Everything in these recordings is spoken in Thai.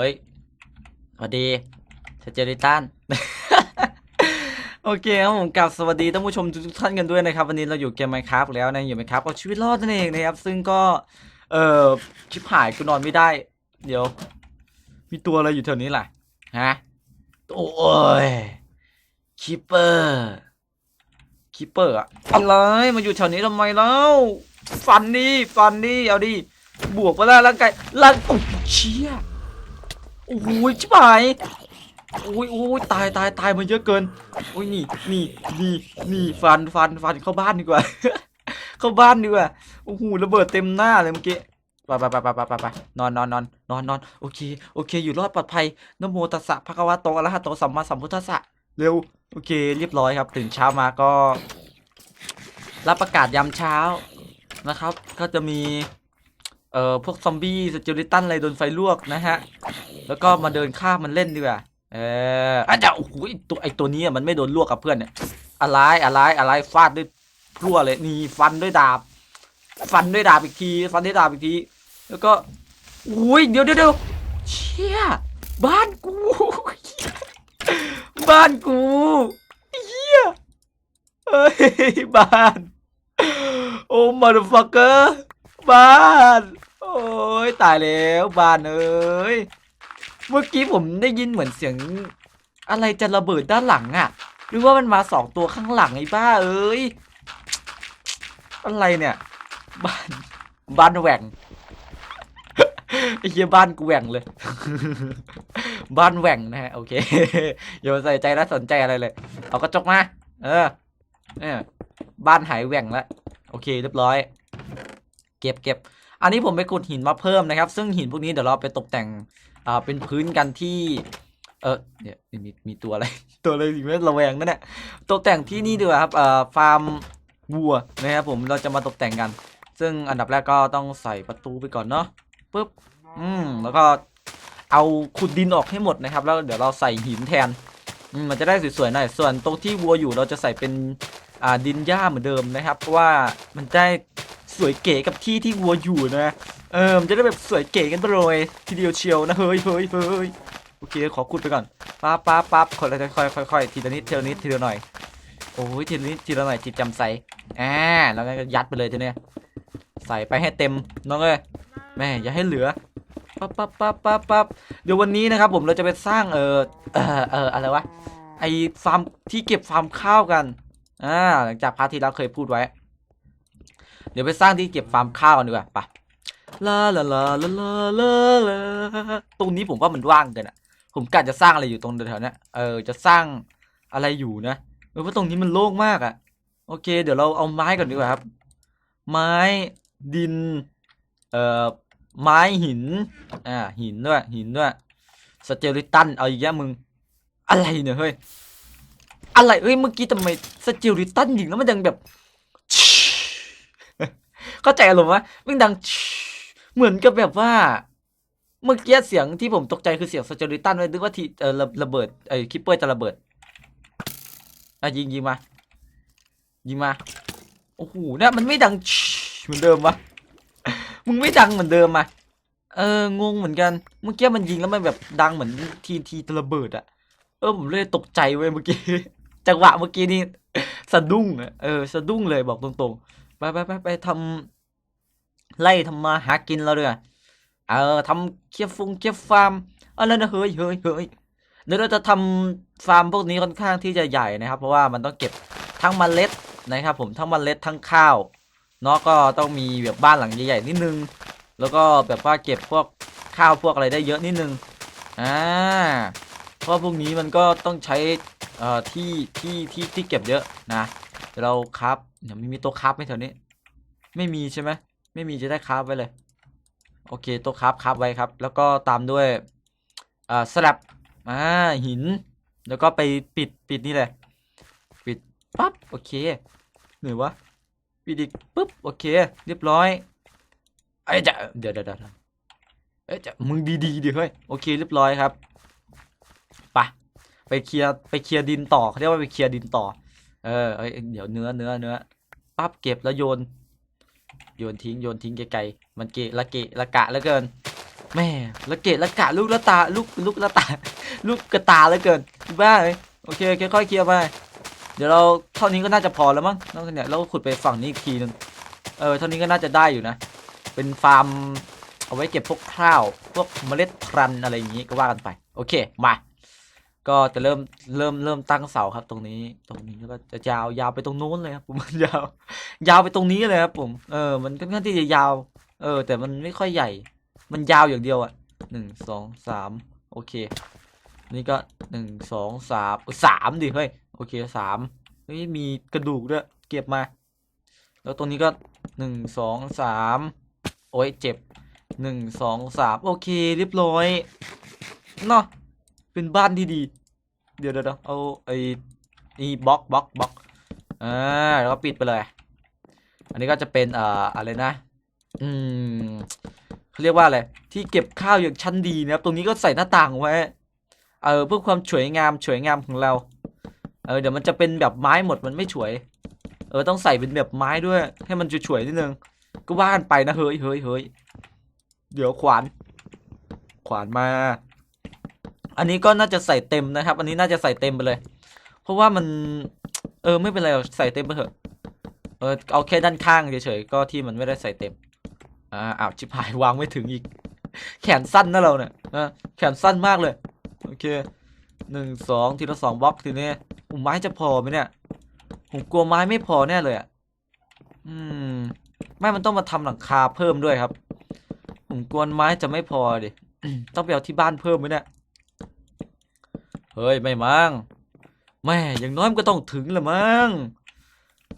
เฮ้ยสวัสดีเซเจริตันโอเคครับผมกลับสวัสดีท่านผู้ชมทุกท่านกันด้วยนะครับ วันนี้เราอยู่เกม Minecraft แล้วนะอยู่ Minecraft เอาชีวิตรอดนั่นเองนะครับ ซึ่งก็เอ่อชิบหายกูนอนไม่ได้ เดี๋ยว มีตัวอะไรอยู่แถวนี้ล่ะฮะโอ้ยคิปเปอร์คิปเปอร์อะอะไรมาอยู่แถวนี้ทำไมแล้วฟันดิฟันดิเอาดิบวกไปแล้วร่างกายร่างโอ้เชี่ย โอ้ยชิบหายโอ้ยโอ้ยตายตายตายมาเยอะเกินโอ้ยนี่นี่นี่นี่ฟันฟันฟันเข้าบ้านดีกว่า เข้าบ้านดีกว่าโอ้โหระเบิดเต็มหน้าเลยเมื่อกี้ไปไปไปไปไปไปไปนอนนอนนอนนอนนอนโอเคโอเค อยู่รอดปลอดภัยนโมตัสสะภะคะวะโตอะระหะโตสัมมาสัมพุทธัสสะเร็วโอเค เรียบร้อยครับ ตื่นเช้ามาก็ รับประกาศยามเช้านะครับ ก็จะมี เอ่อพวกซอมบี้สจิลิตันอะไรโดนไฟลวกนะฮะ แล้วก็มาเดินข้ามมันเล่นดีกว่า เอออาจจะโอ้โหตัวไอตัวนี้อะมันไม่โดนลวกกับเพื่อนเนี่ย อะไรอะไรอะไรฟาดด้วยพลั่วเลยนี่ฟันด้วยดาบ ฟันด้วยดาบอีกที ฟันด้วยดาบอีกที แล้วก็อุ้ยเดี๋ยวเดี๋ยวเดี๋ยวเชี่ยบ้านกู บ้านกูเฮียเฮ้ยบ้าน โอ้มาดฟักเกอร์ บ้าน โอ้ยตายแล้วบ้านเอ้ย เมื่อกี้ผมได้ยินเหมือนเสียง อะไรจะระเบิดด้านหลังอะหรือว่ามันมาสองตัวข้างหลังไอ้บ้าเอ้ย อะไรเนี่ย บ้าน บ้านแหว่งไอ้เหี้ยบ้านกูแหว่งเลย บ้านแหว่งนะฮะโอเคอย่าใส่ใจและสนใจอะไรเลย เอากระจกมา เออเออบ้านหายแหว่งแล้วโอเค เรียบร้อย เก็บเก็บอันนี้ผมไปขุดหินมาเพิ่มนะครับ ซึ่งหินพวกนี้เดี๋ยวเราไปตกแต่งอ่าเป็นพื้นกันที่ เออเนี่ยมีมีตัวอะไร ตัวอะไรอีกไหมระแวงนั่นแหละตกแต่งที่นี่ดีกว่าครับเอ่อฟาร์มวัวนะครับผมเราจะมาตกแต่งกัน ซึ่งอันดับแรกก็ต้องใส่ประตูไปก่อนเนาะปุ๊บอืมแล้วก็เอาขุดดินออกให้หมดนะครับ แล้วเดี๋ยวเราใส่หินแทนอืมมันจะได้สวยๆหน่อยส่วนตรงที่วัวอยู่เราจะใส่เป็นอ่าดินหญ้าเหมือนเดิมนะครับ เพราะว่ามันได้ สวยเก๋กับที่ที่วัวอยู่นะ เออมันจะได้แบบสวยเก๋กันไปเลยทีเดียวเชียวนะเฮ้ยเฮ้ยเฮ้ยโอเคขอขุดไปก่อนปั๊บปั๊บปั๊บค่อยๆค่อยค่อยทีละนิดทีละนิดทีละหน่อยโอ้ยทีละนิดทีละหน่อยจิตจำใสอ่าแล้วก็ยัดไปเลยทีเนี้ยใส่ไปให้เต็มน้องเอ้ยแม่อย่าให้เหลือปั๊บปั๊บปั๊บปั๊บปั๊บเดี๋ยววันนี้นะครับผมเราจะไปสร้างเออเออเอออะไรวะไอฟาร์มที่เก็บฟาร์มข้าวกันอ่าหลังจากพาร์ทที่เราเคยพูดไว้ เดี๋ยวไปสร้างที่เก็บฟาร์มข้าวกันดีกว่าไปลาลาลาลาลาลาลาตรงนี้ผมว่ามันว่างเกินอะ ผมกะจะสร้างอะไรอยู่ตรงแถวๆนี้เออจะสร้างอะไรอยู่นะเออเพราะตรงนี้มันโล่งมากอะ โอเค เดี๋ยวเราเอาไม้ก่อนดีกว่าครับ ไม้ดิน เอ่อไม้หิน อ่า หินด้วยหินด้วยสเจลิตันเอาอีกแล้วมึง อะไรเนี่ยเฮ้ยอะไรเอ้ยเมื่อกี้ทำไมสเจลิตันยิงแล้วมันดังแบบ เข้าใจอารมณ์ไหมมันดังเหมือนกับแบบว่า เมื่อกี้เสียงที่ผมตกใจคือเสียงสเจลิตันเลยนึกว่าที่เออระระเบิดไอ้คิปเปอร์จะระเบิดอะยิงยิงมา ยิงมาโอ้โหเนี่ยมันไม่ดังเหมือนเดิมวะมึงไม่ดังเหมือนเดิมอะเอองงเหมือนกันเมื่อกี้มันยิงแล้วมันแบบดังเหมือนทีทีระเบิดอะเออผมเลยตกใจเว้ยเมื่อกี้จังหวะเมื่อกี้นี่สะดุ้งอะเออสะดุ้งเลยบอกตรงๆ ไปไปไปไปทำไล่ทำมาหากินเราด้วยเออทำเคียบฟงเคียบฟาร์มอะไรนะเฮ้ยเฮ้ยเฮ้ยเดี๋ยวเราจะทำฟาร์มพวกนี้ค่อนข้างที่จะใหญ่นะครับ เพราะว่ามันต้องเก็บทั้งเมล็ดนะครับ ผมทั้งเมล็ดทั้งข้าวเนาะก็ต้องมีแบบบ้านหลังใหญ่ๆนิดนึง แล้วก็แบบว่าเก็บพวกข้าวพวกอะไรได้เยอะนิดนึงอ่าเพราะพวกนี้มันก็ต้องใช้เอ่อที่ที่ที่ที่เก็บเยอะนะเดี๋ยวเราครับ เดี๋ยวมีมีโต๊ะครับไหมแถวนี้ ไม่มีใช่ไหมไม่มีจะได้ครับไว้เลย โอเคโต๊ะครับครับไว้ครับ แล้วก็ตามด้วยอ่าสลับอ่าหิน แล้วก็ไปปิดปิดนี่เลยปิดปั๊บโอเคเหนื่อยวะปิดอีกปุ๊บโอเค เรียบร้อยไอ้จะเดี๋ยวเดี๋ยวเดี๋ยวเอ้จะมึงดีๆดิเฮ้ยโอเคเรียบร้อยครับไปไปเคลียร์ไปเคลียร์ดินต่อเขาเรียกว่าไปเคลียร์ดินต่อ เออเอ้เดี๋ยวเนื้อเนื้อเนื้อปั๊บเก็บแล้วโยน โยนทิ้งโยนทิ้งไกลๆมันเกะละเกะละกะเหลือเกินแม่ละเกะละกะลูกละตาลูกลูกละตาลูกกระตาเหลือเกินบ้าเลยโอเคเคค่อยเคลียร์ไปเดี๋ยวเราเท่านี้ก็น่าจะพอแล้วมั้งนอกจากเนี้ยเราก็ขุดไปฝั่งนี้อีกทีนึงเออเท่านี้ก็น่าจะได้อยู่นะ เป็นฟาร์มเอาไว้เก็บพวกข้าว พวกเมล็ดพันธุ์อะไรอย่างงี้ก็ว่ากันไป โอเค มา ก็จะเริ่มเริ่มเริ่มตั้งเสาครับ ตรงนี้ ตรงนี้แล้วก็จะยาวยาวไปตรงนู้นเลยครับผมยาว ยาวไปตรงนี้เลยครับผมเออมันค่อนข้างที่จะยาว เออ แต่มันไม่ค่อยใหญ่ มันยาวอย่างเดียวอะหนึ่งสองสามโอเค นี่ก็หนึ่งสองสามสามดิเฮ้ยโอเคสามเฮ้ยมีกระดูกด้วยเก็บมา แล้วตรงนี้ก็หนึ่งสองสามโอ้ยเจ็บหนึ่งสองสามโอเคเรียบร้อยเนาะเป็นบ้านที่ดี เดี๋ยวเดี๋ยวเดี๋ยวเอาไอ้นี่บล็อกบล็อกบล็อกอ่าแล้วก็ปิดไปเลย อันนี้ก็จะเป็นเอ่ออะไรนะ อืมเขาเรียกว่าอะไรที่เก็บข้าวอย่างชั้นดีนะครับ ตรงนี้ก็ใส่หน้าต่างไว้เออเพื่อความสวยงามสวยงามของเรา เออเดี๋ยวมันจะเป็นแบบไม้หมดมันไม่สวย เออต้องใส่เป็นแบบไม้ด้วย ให้มันสวยๆนิดนึงก็ว่ากันไปนะเฮ้ยเฮ้ยเฮ้ยเดี๋ยวขวาน ขวานมา อันนี้ก็น่าจะใส่เต็มนะครับ อันนี้น่าจะใส่เต็มไปเลย เพราะว่ามัน เออไม่เป็นไรหรอกใส่เต็มไปเถอะ เออเอาแค่ด้านข้างเฉยๆก็ที่มันไม่ได้ใส่เต็ม อ่าอ้าวชิบหายวางไม่ถึงอีก แขนสั้นนะเราเนี่ยนะแขนสั้นมากเลย โอเคหนึ่งสองทีละสองบล็อกทีนี้ผมไม้จะพอไหมเนี่ย ผมกลัวไม้ไม่พอแน่เลยอะ อืม ไม่มันต้องมาทำหลังคาเพิ่มด้วยครับ ผมกลัวไม้จะไม่พอดิ ต้องไปเอาที่บ้านเพิ่มไหมเนี่ย เฮ้ย ไม่มั้งแม่อย่างน้อยมันก็ต้องถึงละมั้ง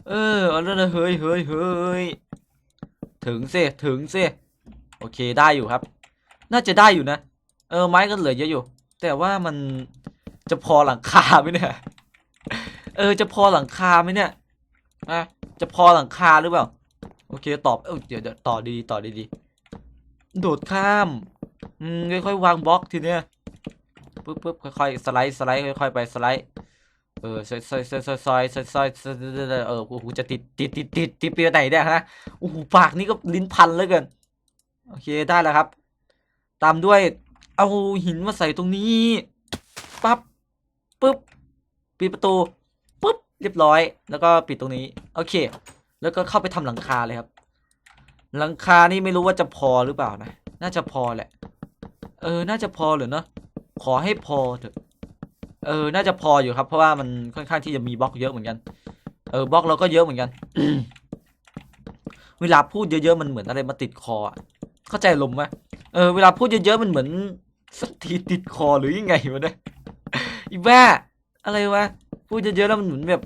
เออเอาแล้วนะเฮ้ยเฮ้ยเฮ้ยถึงสิถึงสิโอเคได้อยู่ครับ น่าจะได้อยู่นะ เออไม้ก็เหลือเยอะอยู่ แต่ว่ามันจะพอหลังคาไหมเนี่ย เออจะพอหลังคาไหมเนี่ยอะจะพอหลังคาหรือเปล่า โอเคตอบเออเดี๋ยวเดี๋ยวต่อดีต่อดีๆโดดข้าม อืมค่อยๆวางบล็อกทีเนี้ย ปึ๊บปึ๊บค่อยๆสไลด์สไลด์ค่อยๆไปสไลด์เออซอยซอยซอยซอยซอยซอยซเออโอ้โหจะติดติดติดติดติดไปไหนเนี่ยฮะโอ้โหปากนี่ก็ลิ้นพันเลือกันโอเคได้แล้วครับ ตามด้วยเอาหินมาใส่ตรงนี้ปั๊บปึ๊บปิดประตูปึ๊บเรียบร้อย แล้วก็ปิดตรงนี้โอเค แล้วก็เข้าไปทำหลังคาเลยครับ หลังคานี่ไม่รู้ว่าจะพอหรือเปล่านะ น่าจะพอแหละ เออ น่าจะพอหรือเนาะ ขอให้พอเถอะเออ น่าจะพออยู่ครับ เพราะว่ามันค่อนข้างที่จะมีบล็อกเยอะเหมือนกัน เออบล็อกเราก็เยอะเหมือนกัน เวลาพูดเยอะๆมันเหมือนอะไรมาติดคอเข้าใจลมไหมเออเวลาพูดเยอะๆมันเหมือนสตีติดคอหรือยังไงวะเนี่ยอีบ้าอะไรวะพูดเยอะๆแล้วมันเหมือนแบบ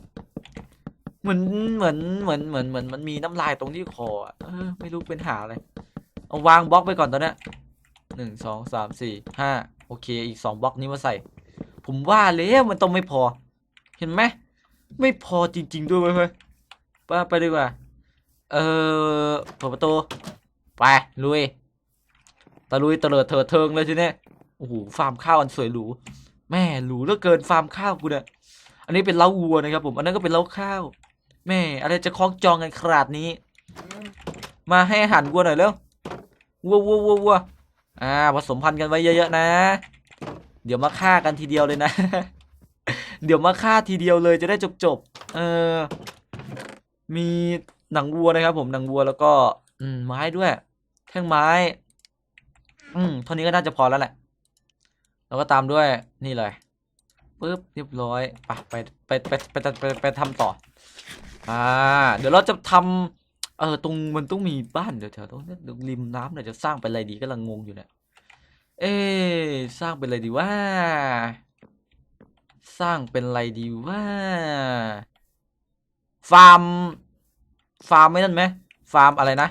เหมือนเหมือนเหมือนเหมือนเหมือนมันมีน้ำลายตรงที่คอเออไม่รู้เป็นหาอะไรเอาวางบล็อกไปก่อนตอนนี้หนึ่งสองสามสี่ห้า เคอีกสองบล็อกนี้มาใส่ ผมว่าแล้วมันต้องไม่พอ เห็นไหมไม่พอจริง ๆ ด้วยเว้ยเฮ้ยไปไปดีกว่า เออเปิดประตู ไปลุยตะลุยตะเลิดเถิดเทิงเลยทีเนี้ยโอ้โหฟาร์มข้าวอันสวยหรูแม่หรูเหลือเกินฟาร์มข้าวกูเนี่ยอันนี้เป็นเล้าวัวนะครับ ผมอันนั้นก็เป็นเล้าข้าว แม่อะไรจะคล้องจองกันขนาดนี้ มาให้อาหารวัวหน่อยเร็ววัววัววัววัว อ่าผสมพันธุ์กันไว้เยอะๆนะ เดี๋ยวมาฆ่ากันทีเดียวเลยนะ เดี๋ยวมาฆ่าทีเดียวเลยจะได้จบๆเออ มีหนังวัวนะครับ ผมหนังวัวแล้วก็ อืมไม้ด้วย แท่งไม้ อืมเท่านี้ก็น่าจะพอแล้วแหละแล้วก็ตามด้วยนี่เลยปึ๊บเรียบร้อยไปไปไปไปไปไปไปทำต่อ อ่า เดี๋ยวเราจะทำ ออตรงมันต้องมีบ้านเดี๋ยวแถวตรงนี้ริมน้ำเนี่ยจะสร้างเป็นอะไรดีกำลังงงอยู่เนี่ยเอ๊สร้างเป็นอะไรดีว่า สร้างเป็นอะไรดีว่า ฟาร์ม ฟาร์มไม่นั่นไหมฟาร์มอะไรนะ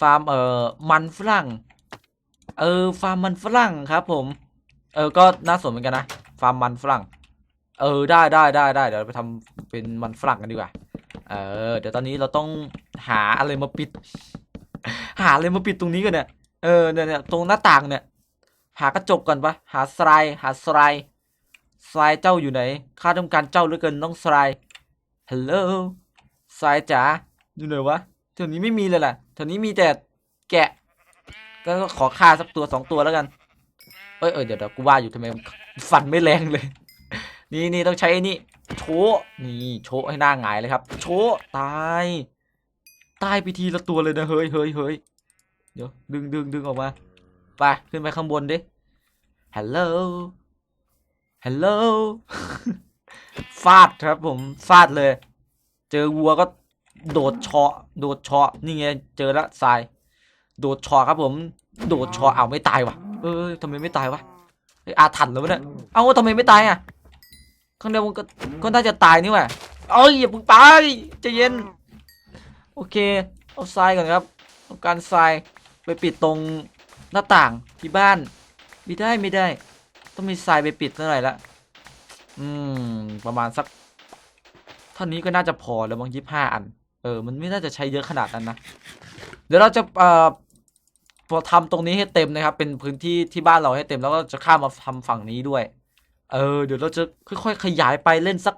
ฟาร์มเอ่อมันฝรั่ง เออฟาร์มมันฝรั่งครับ ผม เออก็น่าสนเหมือนกันนะฟาร์มมันฝรั่ง เออได้ได้ได้ได้เดี๋ยวไปทำเป็นมันฝรั่งกันดีกว่า เออเดี๋ยวตอนนี้เราต้องหาอะไรมาปิด หาอะไรมาปิดตรงนี้กันเนี่ยเออเนี่ยเนี่ยตรงหน้าต่างเนี่ย หากระจกก่อนปะหาสไลด์หาสไลด์สไลด์เจ้าอยู่ไหนข้าต้องการเจ้าเหลือเกินน้องสไลด์ฮัลโหลสไลด์จ๋าอยู่ไหนวะแถวนี้ไม่มีเลยแหละแถวนี้มีแต่แกะ ก็ขอฆ่าสักตัวสองตัวแล้วกันเอ้ยเดี๋ยวเดี๋ยวกูว่าอยู่ทำไมฟันไม่แรงเลย นี่นี่ต้องใช้นี่ โชนี่โชะให้หน้าหงายเลยครับ โชะตายตายไปทีละตัวเลยนะเฮ้ยเฮ้ยเฮ้ยเดี๋ยวดึงดึงดึงออกมาไปขึ้นไปข้างบนดิฮัลโหลฮัลโหลฟาดครับผมฟาดเลย เจอวัวก็โดดเชาะโดดเชาะนี่ไงเจอละทราย โดดเชาะครับผม โดดเชาะเอาวไม่ตายวะเอ้ยทำไมไม่ตายวะอาถรรพ์เลยวเนี่ยเอ้าทำไมไม่ตายอะ ข้างเดียวมันก็ก็น่าจะตายนี่ว่ะเอ้ยอย่าเพิ่งไปใจะเย็น โอเค เอาทรายก่อนครับเอาการทรายไปปิดตรงหน้าต่างที่บ้านไม่ได้ไม่ได้ ต้องมีทรายไปปิดเท่าไหร่ละอืมประมาณสักเท่านี้ก็น่าจะพอแล้วบางยี่ห้าอัน เออ มันไม่น่าจะใช้เยอะขนาดนั้นนะ เดี๋ยวเราจะเอ่อพอทำตรงนี้ให้เต็มนะครับ เป็นพื้นที่ที่บ้านเราให้เต็มแล้วก็จะข้ามมาทำฝั่งนี้ด้วย เออ เดี๋ยวเราจะค่อยๆขยายไปเล่นสัก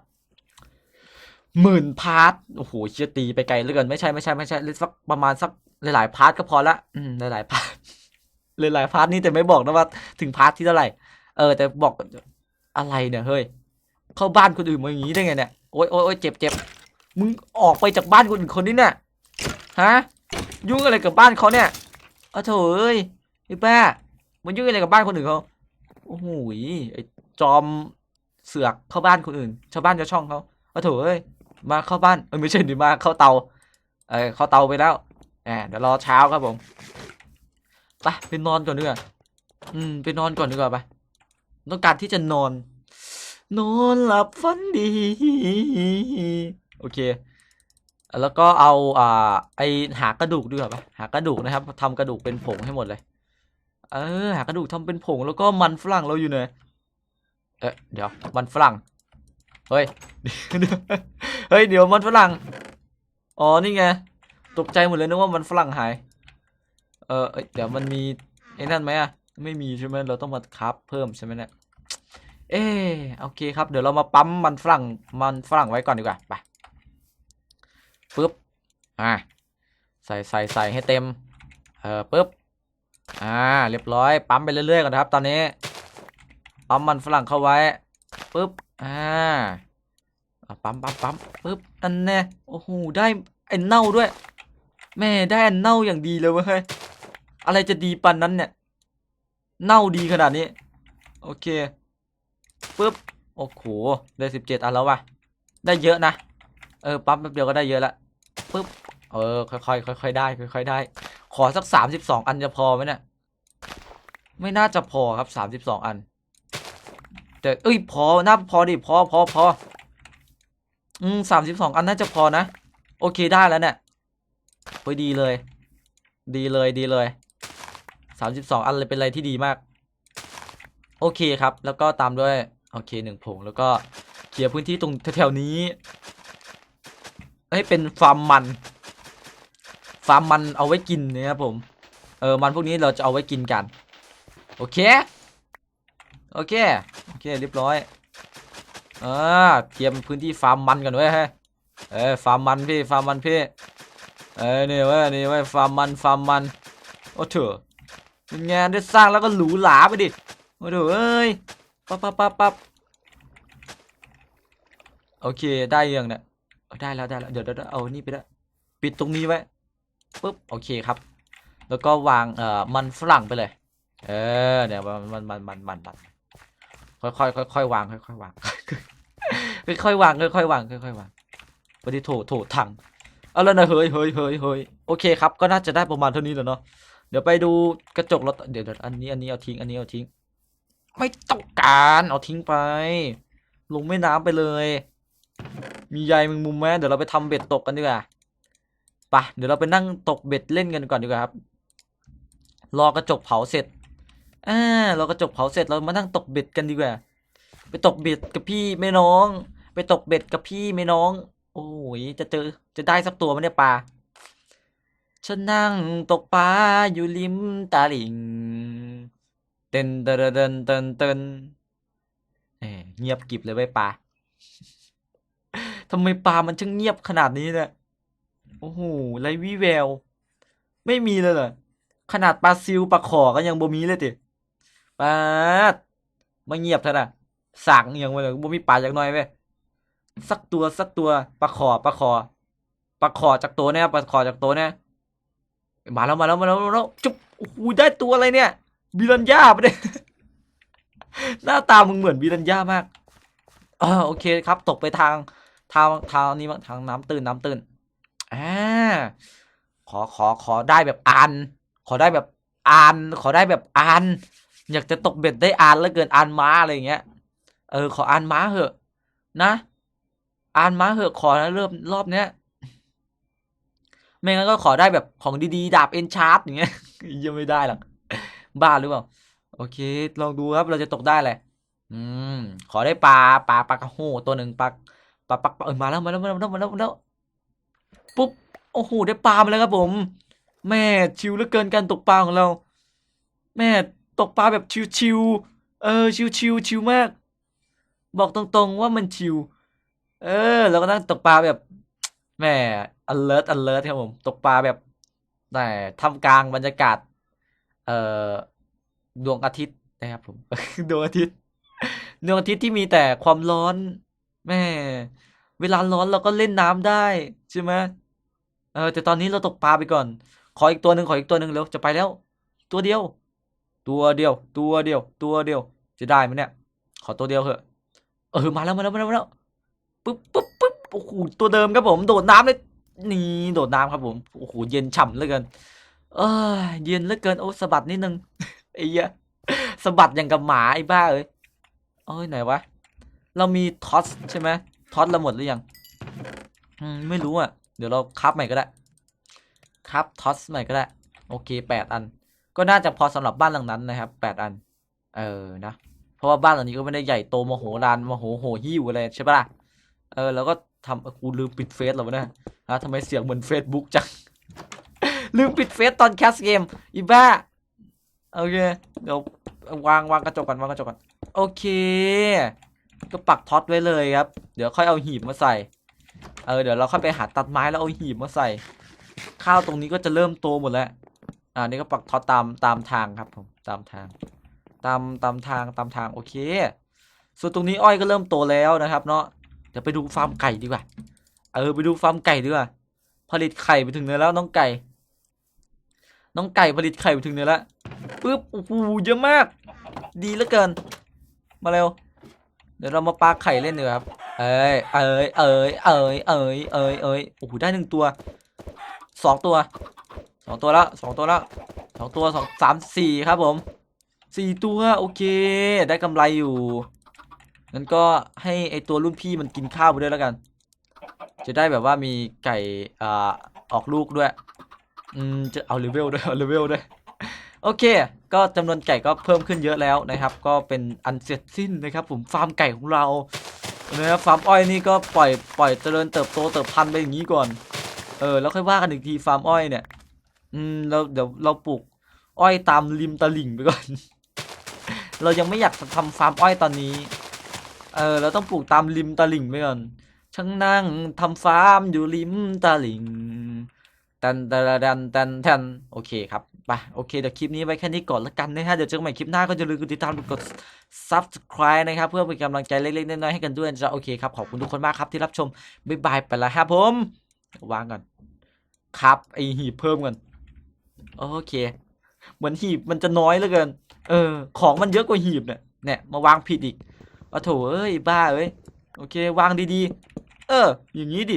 หมื่นพาร์ท โอ้โหเชียตีไปไกลเหลือเกิน ไม่ใช่ไม่ใช่ไม่ใช่เล่นสักประมาณสักหลายๆพาร์ทก็พอละอืมหลายๆพาร์ทหลายๆพาร์ทนี่แต่ไม่บอกนะว่าถึงพาร์ทที่เท่าไหร่ เออ แต่บอกอะไรเนี่ยเฮ้ย เข้าบ้านคนอื่นมาอย่างนี้ได้ไงเนี่ยโอ๊ยโอ๊ยโอ๊ยเจ็บเจ็บมึงออกไปจากบ้านคนอื่นคนนี้เนี่ยฮะยุ่งอะไรกับบ้านเขาเนี่ยอ้าวโถเอ้ยไอ้ป้มันยุ่งอะไรกับบ้านคนอื่นเขาโอ้โหไอ้ จอมเสือกเข้าบ้านคนอื่น ชาวบ้านชาวช่องเขาอ้าวโถเอ้ยมาเข้าบ้านเออไม่ใช่ดิมาเข้าเตาเออเข้าเตาไปแล้วแหมเดี๋ยวรอเช้าครับผมไปไปนอนก่อนดีกว่าอืมไปนอนก่อนดีกว่าไปต้องการที่จะนอน นอนหลับฝันดี โอเค แล้วก็เอาอ่าไอหากระดูกดีกว่าไปหากระดูกนะครับทำกระดูกเป็นผงให้หมดเลย เออ หากระดูกทำเป็นผงแล้วก็มันฝรั่งเราอยู่ไหน เอ๊ะเดี๋ยวมันฝรั่ง เฮ้ยเดี๋ยวเฮ้ย เดี๋ยวมันฝรั่ง อ๋อ นี่ไง ตกใจหมดเลยนึกว่ามันฝรั่งหาย เออเอ้ยเดี๋ยวมันมีไอ้นั่นไหมอะไม่มีใช่ไหมเราต้องมาคับเพิ่มใช่ไหมเนี่ย เออโอเคครับ เดี๋ยวเรามาปั๊มมันฝรั่ง มันฝรั่งไว้ก่อนดีกว่า ไป ปึ๊บ อ่า ใส่ใส่ใส่ให้เต็ม เออปึ๊บ อ่า เรียบร้อย ปั๊มไปเรื่อยๆก่อนนะครับ ตอนนี้ ปั๊มมันฝรั่งเข้าไว้ปึ๊บอ่าอะปั๊มปั๊มปั๊มปึ๊บอันแน่โอ้โหได้ไอ้เน่าด้วย แม่ได้อันเน่าอย่างดีเลยเว้ยอะไรจะดีปันนั้นเนี่ย เน่าดีขนาดนี้ โอเคปึ๊บโอ้โหได้สิบเจ็ดอันแล้วว่ะได้เยอะนะเออปั๊มแป๊บเดียวก็ได้เยอะละปึ๊บเออค่อยๆค่อยๆได้ค่อยๆได้ ขอสักสามสิบสองอันจะพอไหมเนี่ยไม่น่าจะพอครับสามสิบสองอัน แต่เอ้ยพอน่าพอดิพอพอพออืมสามสิบสองอันน่าจะพอนะ โอเคได้แล้วเนี่ยโอ้ยดีเลย ดีเลยดีเลยสามสิบสองอันเลยเป็นอะไรที่ดีมาก โอเคครับ แล้วก็ตามด้วย โอเคหนึ่งผงแล้วก็เคลียร์พื้นที่ตรงแถวๆนี้ให้เป็นฟาร์มมันฟาร์มมันเอาไว้กินนะครับผม เออมันพวกนี้เราจะเอาไว้กินกัน โอเค โอเค โอเคเรียบร้อยอ่าเตรียมพื้นที่ฟาร์มมันกันไว้ฮะเออฟาร์มมันพี่ฟาร์มมันพี่เออนี่เว้ยนี่เว้ยฟาร์มมันฟาร์มมันโอ้เถอะเป็นไงได้สร้างแล้วก็หรูหราไปดิโอ้เถอะเอ้ยปั๊บปั๊บปั๊บปั๊บโอเคได้ยังเนี่ยได้แล้วได้แล้วเดี๋ยวเดี๋ยวเอานี่ไปล้วปิดตรงนี้ไว้ปุ๊บโอเคครับ แล้วก็วางเอ่อมันฝรั่งไปเลย เออเนี่ยมันมันมันมันมัน ค่อยค่อยค่อยค่อยวางค่อยค่อยวางค่อยค่อยวางค่อยค่อยวางค่อยค่อยวางพอดีโถโถถังเอาแล้วนะเฮ้ยเฮ้ยเฮ้ยเฮ้ยโอเคครับ ก็น่าจะได้ประมาณเท่านี้แล้วเนาะเดี๋ยวไปดูกระจกรถเดี๋ยวเดี๋ยวอันนี้อันนี้เอาทิ้งอันนี้เอาทิ้ง ไม่ต้องการเอาทิ้งไป ลงแม่น้ำไปเลย มีใยแมงมุมไหมเดี๋ยวเราไปทำเบ็ดตกกันดีกว่าไปะเดี๋ยวเราไปนั่งตกเบ็ดเล่นกันก่อนดีกว่าครับ รอกระจกเผาเสร็จ อ่าเรอกระจกเผาเสร็จเรามานั่งตกเบ็ดกันดีกว่า ไปตกเบ็ดกับพี่แม่น้อง ไปตกเบ็ดกับพี่แม่น้อง โอ้ยจะเจอจะได้สักตัวไหมเนี่ยปลาฉันนั่งตกปลาอยู่ริมตาลิงเต้นเต้นเต้นเต้นเต้นเอ้ยเงียบกิบเลยไว้ปลาทำไมปลามันช่างเงียบขนาดนี้เนี่ยโอ้โหไรวิแวว ไม่มีเลยเหรอขนาดปลาซิวปลาขอก็ยังบ่มีเลยติ ปาดมาเงียบเถอะนะสั่งอหย่างวะเลยบ่มีปลาจากหน้อยเว้ยสักตัวสักตัวปลาขอปลาขอปลาขอจากตัวเนี่ยปลาขอจากตัวเนี่ยมาแล้วมาแล้วมาแล้วมาแล้วจุ๊บโอ้โหได้ตัวอะไรเนี่ยบิรันยาปะเนี่ยหน้าตามึงเหมือนบิรันยามากอ่าโอเคครับ ตกไปทางทางทางนี้มั้งทางน้ำตื้นน้ำตื้นอ่าขอขอขอได้แบบอ่านขอได้แบบอ่านขอได้แบบอ่าน อยากจะตกเบ็ดได้อ่านแล้วเกินอ่านม้าอะไรเงี้ย เออ ขออ่านม้าเหอะ นะอ่านม้าเหอะขอนะเริ่มรอบเนี้ยไม่งั้นก็ขอได้แบบของดีๆ ดาบเอ็นชาร์อย่างเงี้ยยังไม่ได้หรอกบ้าหรือเปล่า โอเค ลองดูครับเราจะตกได้แหละ อืม ขอได้ปลาปลาปลากระโหตัวหนึ่งปลาปลาปลาเออมาแล้วมาแล้วมาแล้วมาแล้วมาแล้วมาแล้วปุ๊บโอ้โหได้ปลามาแล้วครับผม แม่ชิวเหลือเกินการตกปลาของเรา แม่ ตกปลาแบบชิวๆเออ ชิวๆชิวมาก บอกตรงๆว่ามันชิว เออ เราก็นั่งตกปลาแบบแม่ alert alert ครับผม ตกปลาแบบแต่ท่ามกลางบรรยากาศ เอ่อดวงอาทิตย์นะครับผมดวงอาทิตย์ดวงอาทิตย์ที่มีแต่ความร้อนแม่เวลาร้อนเราก็เล่นน้ำได้ใช่ไหมเออแต่ตอนนี้เราตกปลาไปก่อน ขออีกตัวหนึ่งขออีกตัวหนึ่งเร็วจะไปแล้ว ตัวเดียว ตัวเดียว ตัวเดียว ตัวเดียว จะได้ไหมเนี่ย ขอตัวเดียวเถอะ เออ มาแล้ว มาแล้ว มาแล้วมาแล้วปึ๊บปึ๊บปึ๊บโอ้โห ตัวเดิมครับผม โดดน้ำเลย นี่ โดดน้ำครับผม โอ้โห เย็นฉ่ำเหลือเกิน เออเย็นเหลือเกิน โอ้สะบัดนิดนึง ไอ้เหี้ยสะบัดอย่างกับหมาไอ้บ้าเอ้ยเอ้ยไหนวะ เรามีท็อตใช่ไหมท็อตเราหมดหรือยังอืมไม่รู้อะ เดี๋ยวเราคับใหม่ก็ได้คับท็อตใหม่ก็ได้ โอเคแปดอัน ก็น่าจะพอสำหรับบ้านหลังนั้นนะครับแปดอัน เออนะ เพราะว่าบ้านหลังนี้ก็ไม่ได้ใหญ่โตมโหฬารมโหโหหิวอะไรใช่ปะล่ะเออแล้วก็ทำออกูลืมปิดเฟซแล้ววะเนี่ยฮะทำไมเสียงเหมือนเฟซบุ๊กจัง ลืมปิดเฟซตอนแคสเกมอีบ้าโอเคเดี๋ยววางวางกระจกก่อนวางกระจกก่อนโอเค ก็ปักท็อตไว้เลยครับ เดี๋ยวค่อยเอาหีบมาใส่ เออเดี๋ยวเราค่อยไปหาตัดไม้แล้วเอาหีบมาใส่ ข้าวตรงนี้ก็จะเริ่มโตหมดแล้ว อ่านี่ก็ปักท็อตตามตามทางครับผมตามทาง ตามตามทางตามทางโอเค ส่วนตรงนี้อ้อยก็เริ่มโตแล้วนะครับ เนาะเดี๋ยวไปดูฟาร์มไก่ดีกว่า เออไปดูฟาร์มไก่ดีกว่า ผลิตไข่ไปถึงไหนแล้วน้องไก่ น้องไก่ผลิตไข่ไปถึงไหนแล้วปึ๊บโอ้โหเยอะมาก ดีเหลือเกิน มาเร็ว เดี๋ยวเรามาปาไข่เล่นดีกว่าครับ เอ้ยเอ้ยเอ้ยเอ้ยเอ้ยเอ้ยเอ้ยโอ้โหได้หนึ่งตัวสองตัว สองตัวแล้วสองตัวแล้วสองตัวสองสามสี่ครับผมสี่ตัวโอเค ได้กำไรอยู่งั้นก็ให้ไอตัวรุ่นพี่มันกินข้าวไปด้วยแล้วกัน จะได้แบบว่ามีไก่อ่าออกลูกด้วยอืมจะเอาเลเวลด้วยเอาเลเวลด้วยโอเค ก็จำนวนไก่ก็เพิ่มขึ้นเยอะแล้วนะครับ ก็เป็นอันเสร็จสิ้นนะครับ ผมฟาร์มไก่ของเรานะครับฟาร์มอ้อยนี่ก็ปล่อยปล่อยเจริญเติบโตเติบพันธุ์ไปอย่างนี้ก่อนเออแล้วค่อยว่ากันอีกทีฟาร์มอ้อยเนี่ย อืมเราเดี๋ยวเราปลูก อ้อยตามริมตลิ่งไปก่อน เรายังไม่อยากทำฟาร์มอ้อยตอนนี้ เออเราต้องปลูกตามริมตลิ่งไปก่อนช่างนั่งทำฟาร์มอยู่ริมตลิ่งตันตันตันตันตันโอเคครับไปโอเคเดี๋ยวคลิปนี้ไว้แค่นี้ก่อนละกันนะฮะเดี๋ยวเจอกันใหม่คลิปหน้าก็อย่าลืมกดติดตามกด subscribe นะครับ เพื่อเป็นกำลังใจเล็กๆน้อยๆให้กันด้วยนะจะโอเคครับ ขอบคุณทุกคนมากครับที่รับชมบ๊ายบายไปแล้วครับผมวางก่อน ครับไอหีบเพิ่มกัน โอเคเหมือนหีบมันจะน้อยเหลือเกิน เออ ของมันเยอะกว่าหีบเนี่ยเนี่ยมาวางผิดอีกโอ้โถเอ้ยบ้าเอ้ยโอเค วางดีๆ เออ อย่างนี้ดิ